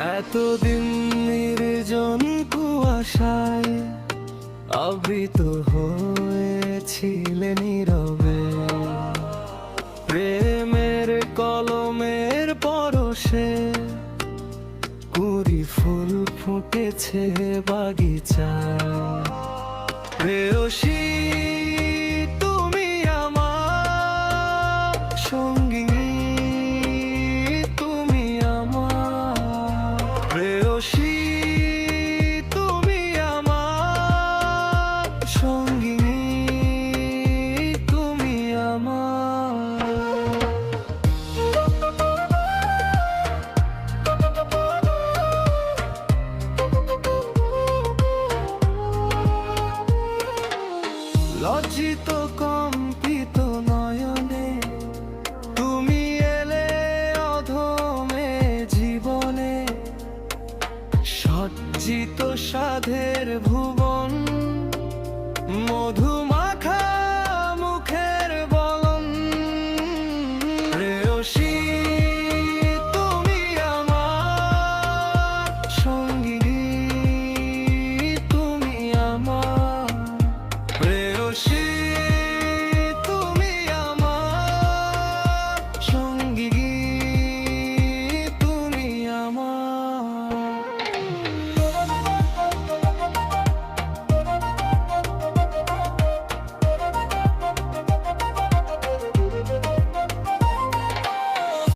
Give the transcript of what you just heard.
এতদিন নির্জন কুয়াশায় আবৃত হয়েছিলে নীরবে। প্রেমের কলমের পরশে কুড়ি ফুল ফুটেছে বাগিচায়। তুমি লজ্জিত কম্পিত নয়নে তুমি এলে অধমে জীবনে। সজ্জিত সাধের ভুবন